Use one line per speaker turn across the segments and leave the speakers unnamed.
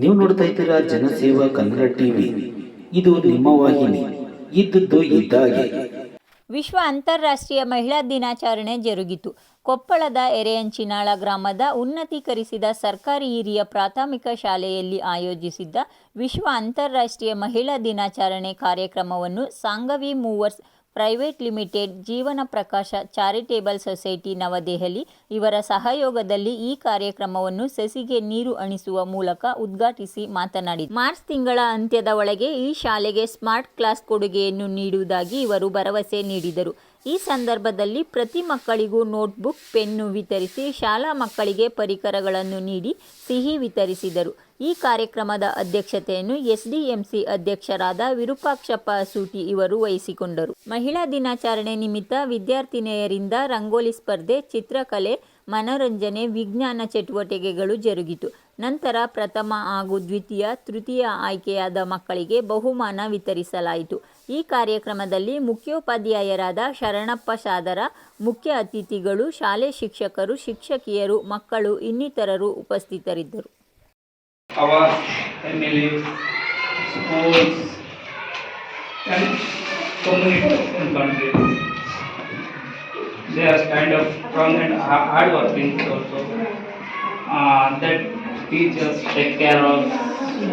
ನೀವು ನೋಡ್ತಾ ಇದ್ದೀರಾ ಜನಸೇವಾ ಕನ್ನಡ ಟಿವಿ. ಇದು ನಿಮ್ಮ ವಾಹಿನಿ. ಇದ್ದದ್ದು ಇದ್ದಾಗೆ.
ವಿಶ್ವ ಅಂತಾರಾಷ್ಟ್ರೀಯ ಮಹಿಳಾ ದಿನಾಚರಣೆ ಜರುಗಿತು. ಕೊಪ್ಪಳದ ಎರೆಯಂಚಿನಾಳ ಗ್ರಾಮದ ಉನ್ನತೀಕರಿಸಿದ ಸರ್ಕಾರಿ ಹಿರಿಯ ಪ್ರಾಥಮಿಕ ಶಾಲೆಯಲ್ಲಿ ಆಯೋಜಿಸಿದ್ದ ವಿಶ್ವ ಅಂತಾರಾಷ್ಟ್ರೀಯ ಮಹಿಳಾ ದಿನಾಚರಣೆ ಕಾರ್ಯಕ್ರಮವನ್ನು ಸಾಂಗವಿ ಮೂವರ್ಸ್ ಪ್ರೈವೇಟ್ ಲಿಮಿಟೆಡ್, ಜೀವನ ಪ್ರಕಾಶ ಚಾರಿಟೇಬಲ್ ಸೊಸೈಟಿ ನವದೆಹಲಿ ಇವರ ಸಹಯೋಗದಲ್ಲಿ ಈ ಕಾರ್ಯಕ್ರಮವನ್ನು ಸಸಿಗೆ ನೀರು ಅಣಿಸುವ ಮೂಲಕ ಉದ್ಘಾಟಿಸಿ ಮಾತನಾಡಿ ಮಾರ್ಚ್ ತಿಂಗಳ ಅಂತ್ಯದ ಒಳಗೆ ಈ ಶಾಲೆಗೆ ಸ್ಮಾರ್ಟ್ ಕ್ಲಾಸ್ ಕೊಡುಗೆಯನ್ನು ನೀಡುವುದಾಗಿ ಇವರು ಭರವಸೆ ನೀಡಿದರು. ಈ ಸಂದರ್ಭದಲ್ಲಿ ಪ್ರತಿ ಮಕ್ಕಳಿಗೂ ನೋಟ್ಬುಕ್, ಪೆನ್ನು ವಿತರಿಸಿ ಶಾಲಾ ಮಕ್ಕಳಿಗೆ ಪರಿಕರಗಳನ್ನು ನೀಡಿ ಸಿಹಿ ವಿತರಿಸಿದರು. ಈ ಕಾರ್ಯಕ್ರಮದ ಅಧ್ಯಕ್ಷತೆಯನ್ನು ಎಸ್ಡಿಎಂಸಿ ಅಧ್ಯಕ್ಷರಾದ ವಿರೂಪಾಕ್ಷಪ್ಪ ಸೂಟಿ ಇವರು ವಹಿಸಿಕೊಂಡರು. ಮಹಿಳಾ ದಿನಾಚರಣೆ ನಿಮಿತ್ತ ವಿದ್ಯಾರ್ಥಿನಿಯರಿಂದ ರಂಗೋಲಿ ಸ್ಪರ್ಧೆ, ಚಿತ್ರಕಲೆ, ಮನೋರಂಜನೆ, ವಿಜ್ಞಾನ ಚಟುವಟಿಕೆಗಳು ಜರುಗಿತು. ನಂತರ ಪ್ರಥಮ ಹಾಗೂ ದ್ವಿತೀಯ, ತೃತೀಯ ಆಯ್ಕೆಯಾದ ಮಕ್ಕಳಿಗೆ ಬಹುಮಾನ ವಿತರಿಸಲಾಯಿತು. ಈ ಕಾರ್ಯಕ್ರಮದಲ್ಲಿ ಮುಖ್ಯೋಪಾಧ್ಯಾಯರಾದ ಶರಣಪ್ಪ ಸಾದರ ಮುಖ್ಯ ಅತಿಥಿಗಳು ಶಾಲೆ ಶಿಕ್ಷಕರು ಶಿಕ್ಷಕಿಯರು ಮಕ್ಕಳು ಇನ್ನಿತರರು ಉಪಸ್ಥಿತರಿದ್ದರು.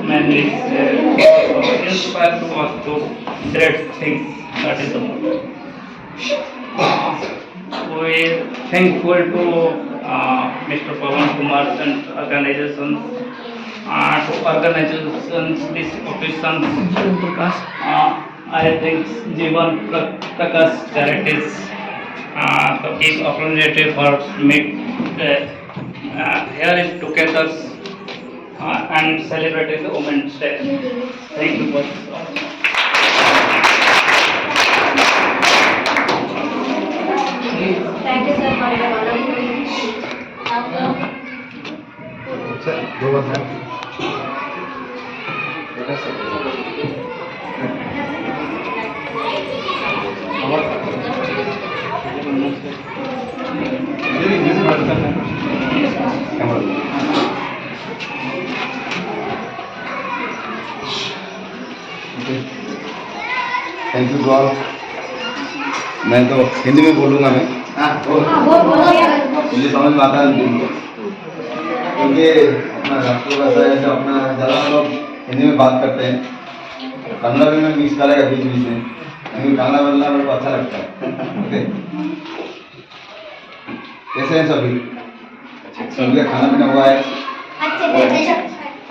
Manage, uh, inspire to us to great things. That is the motto. We thankful to uh, Mr. Pawan Kumar and organizations uh, to organizations, this occasion. Uh, I think Jivan Prakash Charities uh, to give opportunity for meet uh, uh, here is together uh, and celebrating the Women's Day. Thank you for.
Thank you, sir, for your wonderful.
Thank you God मैं तो हिंदी में बोलूँगा मैं। हाँ मुझे समझ में आता है क्योंकि अपना राष्ट्रीय भाषा है जो अपना ज़्यादा लोग हिंदी में बात करते हैं। कन्नड़ भी में मिक्स करेगा बीच बीच में। लेकिन कन्नड़ बोलना मेरे को अच्छा लगता है। ओके। कैसे हैं सभी? सभी का खाना पीना हुआ है?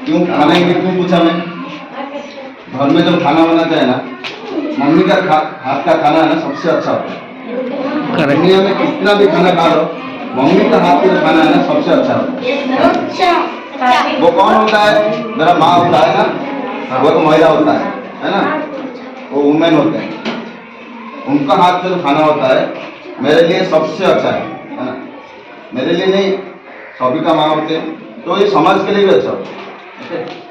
क्यों खाने के क्यों पूछा मैं? घर में जब खाना बनाते हैं ना मम्मी का खा, हाथ का खाना है ना सबसे अच्छा होता है। दुनिया में कितना भी खाना खा लो मम्मी का हाथ का खाना है ना सबसे अच्छा होता है। वो कौन होता है? मेरा माँ होता है ना वो एक महिला होता है है ना? वो वुमेन होते हैं। उनका हाथ का जो खाना होता है मेरे लिए सबसे अच्छा है है ना? मेरे लिए नहीं सभी का माँ होते हैं। तो ये समाज के लिए भी अच्छा होता है। ओके?